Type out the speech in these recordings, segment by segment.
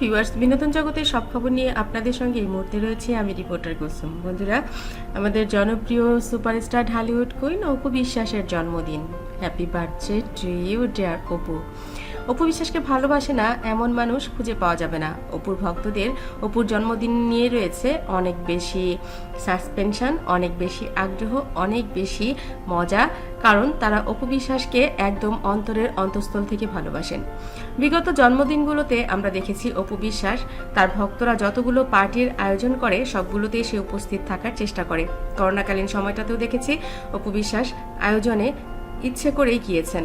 Viewers, বিনোদন জগতের সব খবর নিয়ে আপনাদের সঙ্গে এই মুহূর্তে রয়েছে আমি রিপোর্টার কুসুম। বন্ধুরা, আমাদের জনপ্রিয় সুপারস্টার ঢালিউড কুইন অপু বিশ্বাসের জন্মদিন। Happy birthday to you, dear Apu. Apu বিশ্বাসকে ভালোবাসে না, এমন মানুষ খুঁজে পাওয়া যাবে না। অপুর ভক্তদের অপুর জন্মদিন নিয়ে রয়েছে অনেক বেশি সাসপেনশন, অনেক বেশি আগ্রহ, অনেক বেশি মজা, কারণ তারা অপু বিশ্বাসকে একদম অন্তরের অন্তঃস্থল থেকে ভালোবাসেন। বিগত জন্মদিনগুলোতে আমরা দেখেছি অপু বিশ্বাস তার ভক্তরা যতগুলো পার্টির আয়োজন করে, সবগুলোতেই সে উপস্থিত থাকার চেষ্টা করে। করোনাকালীন সময়টাতেও দেখেছি অপু বিশ্বাস আয়োজনে ইচ্ছে করেই গিয়েছেন।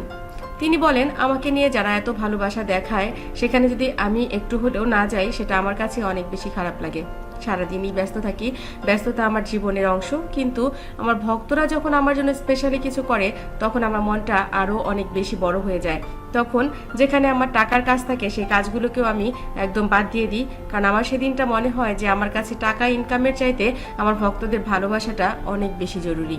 তিনি বলেন, আমাকে নিয়ে যারা এত ভালোবাসা দেখায়, সেখানে যদি আমি একটু হলেও না যাই, সেটা আমার কাছে অনেক বেশি খারাপ লাগে। সারাদিনই ব্যস্ত থাকি, ব্যস্ততা আমার জীবনের অংশ। কিন্তু আমার ভক্তরা যখন আমার জন্য স্পেশালি কিছু করে, তখন আমার মনটা আরও অনেক বেশি বড় হয়ে যায়। তখন যেখানে আমার টাকার কাজ থাকে, সেই কাজগুলোকেও আমি একদম বাদ দিয়ে দিই। কারণ আমার সেদিনটা মনে হয় যে, আমার কাছে টাকা ইনকামের চাইতে আমার ভক্তদের ভালোবাসাটা অনেক বেশি জরুরি।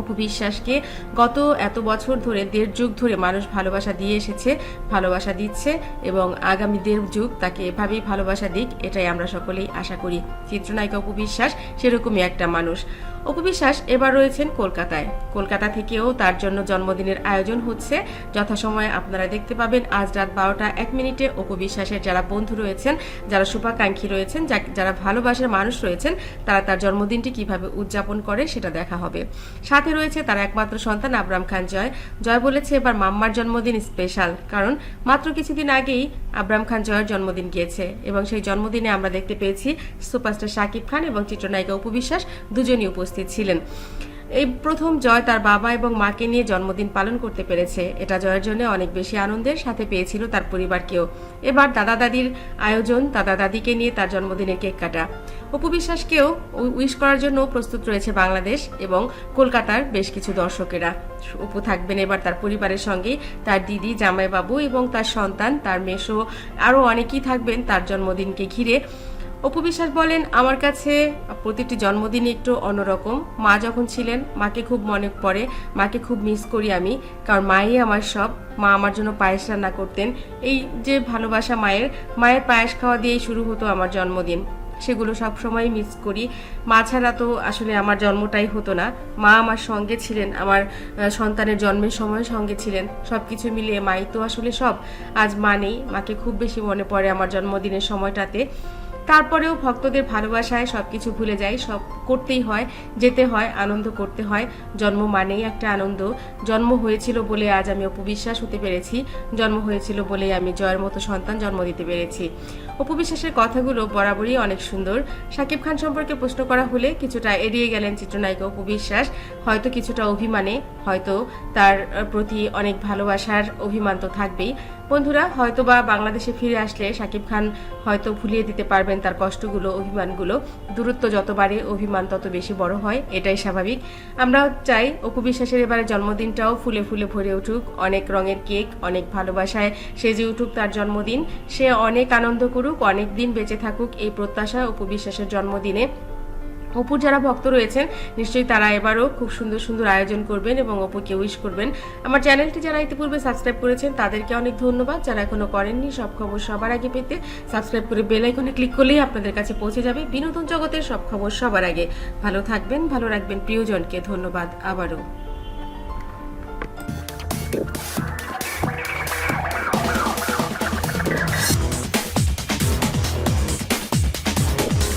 অপু বিশ্বাসকে গত এত বছর ধরে দেড় যুগ ধরে মানুষ ভালোবাসা দিয়ে এসেছে, ভালোবাসা দিচ্ছে এবং আগামী দেড় যুগ তাকে এভাবেই ভালোবাসা দিক, এটাই আমরা সকলেই আশা করি। চিত্রনায়িকা অপু বিশ্বাস সেরকমই একটা মানুষ। অপু বিশ্বাস এবার রয়েছেন কলকাতায়। কলকাতা থেকেও তার জন্য জন্মদিনের আয়োজন হচ্ছে। যথাসময়ে আপনারা দেখতে পাবেন আজ রাত বারোটা এক মিনিটে অপু বিশ্বাসের যারা বন্ধু রয়েছেন, যারা শুভাকাঙ্ক্ষী রয়েছেন যারা ভালোবাসার মানুষ রয়েছেন, তারা তার জন্মদিনটি কীভাবে উদযাপন করে সেটা দেখা হবে। সাথে রয়েছে তার একমাত্র সন্তান আবরাম খান জয়। জয় বলেছে, এবার মাম্মার জন্মদিন স্পেশাল কারণ মাত্র কিছুদিন আগেই আবরাম খান জয়ের জন্মদিন গিয়েছে এবং সেই জন্মদিনে আমরা দেখতে পেয়েছি সুপারস্টার শাকিব খান এবং চিত্রনায়িকা উপবিশ্বাস বিশ্বাস দুজনই উপস্থিত ছিলেন। এই প্রথম জয় তার বাবা এবং মাকে নিয়ে জন্মদিন পালন করতে পেরেছে। এটা জয়ের জন্য অনেক বেশি আনন্দের সাথে পেয়েছিল তার পরিবারকেও। এবার দাদা দাদির আয়োজন দাদা দাদিকে নিয়ে তার জন্মদিনের কেক কাটা। অপু বিশ্বাসকেও উইশ করার জন্য প্রস্তুত রয়েছে বাংলাদেশ এবং কলকাতার বেশ কিছু দর্শকেরা। অপু থাকবেন এবার তার পরিবারের সঙ্গে। তার দিদি, জামাইবাবু এবং তার সন্তান, তার মেশো আরও অনেকেই থাকবেন তার জন্মদিনকে ঘিরে। অপু বিশ্বাস বলেন, আমার কাছে প্রতিটি জন্মদিনই একটু অন্যরকম। মা যখন ছিলেন, মাকে খুব মনে পড়ে, মাকে খুব মিস করি আমি। কারণ মাই আমার সব, মা আমার জন্য পায়েস রান্না করতেন। এই যে ভালোবাসা মায়ের মায়ের পায়েস খাওয়া দিয়েই শুরু হতো আমার জন্মদিন। সেগুলো সব সময় মিস করি। মা ছাড়া তো আসলে আমার জন্মটাই হতো না। মা আমার সঙ্গে ছিলেন, আমার সন্তানের জন্মের সময় সঙ্গে ছিলেন। সব কিছু মিলিয়ে মাই তো আসলে সব। আজ মা নেই, মাকে খুব বেশি মনে পড়ে আমার জন্মদিনের সময়টাতে। তারপরেও ভক্তদের ভালোবাসায় সব কিছু ভুলে যাই সব করতেই হয়, যেতে হয়, আনন্দ করতে হয়। জন্ম মানেই একটা আনন্দ। জন্ম হয়েছিল বলে আজ আমি অপবিশ্বাস হতে পেরেছি। জন্ম হয়েছিল বলে আমি জয়ের মতো সন্তান জন্ম দিতে পেরেছি। অপবিশ্বাসের কথাগুলো বরাবরই অনেক সুন্দর। শাকিব খান সম্পর্কে প্রশ্ন করা হলে কিছুটা এড়িয়ে গেলেন চিত্রনায়িকা অপবিশ্বাস। হয়তো কিছুটা অভিমানে, হয়তো তার প্রতি অনেক ভালোবাসার অভিমান তো থাকবেই। বন্ধুরা, হয়তোবা বাংলাদেশে ফিরে আসলে শাকিব খান হয়তো ভুলিয়ে দিতে পারবেন তার কষ্টগুলো, অভিমানগুলো। দূরত্ব যত বাড়ে, অভিমান তত বেশি বড় হয়, এটাই স্বাভাবিক। আমরা চাই অপু বিশ্বাসের এবারে জন্মদিনটাও ফুলে ফুলে ভরে উঠুক। অনেক রঙের কেক, অনেক ভালোবাসায় সেজে উঠুক তার জন্মদিন। সে অনেক আনন্দ করুক, অনেক দিন বেঁচে থাকুক এই প্রত্যাশা অপু বিশ্বাসের জন্মদিনে। অপুর যারা ভক্ত রয়েছেন, নিশ্চয়ই তারা এবারও খুব সুন্দর সুন্দর আয়োজন করবেন এবং অপুকে উইশ করবেন। আমার চ্যানেলটি যারা ইতিপূর্বে সাবস্ক্রাইব করেছেন, তাদেরকে অনেক ধন্যবাদ। যারা এখনও করেননি, সব খবর সবার আগে পেতে সাবস্ক্রাইব করে বেল আইকনে ক্লিক করলেই আপনাদের কাছে পৌঁছে যাবে বিনোদন জগতের সব খবর সবার আগে। ভালো থাকবেন, ভালো রাখবেন প্রিয়জনকে। ধন্যবাদ আবারও।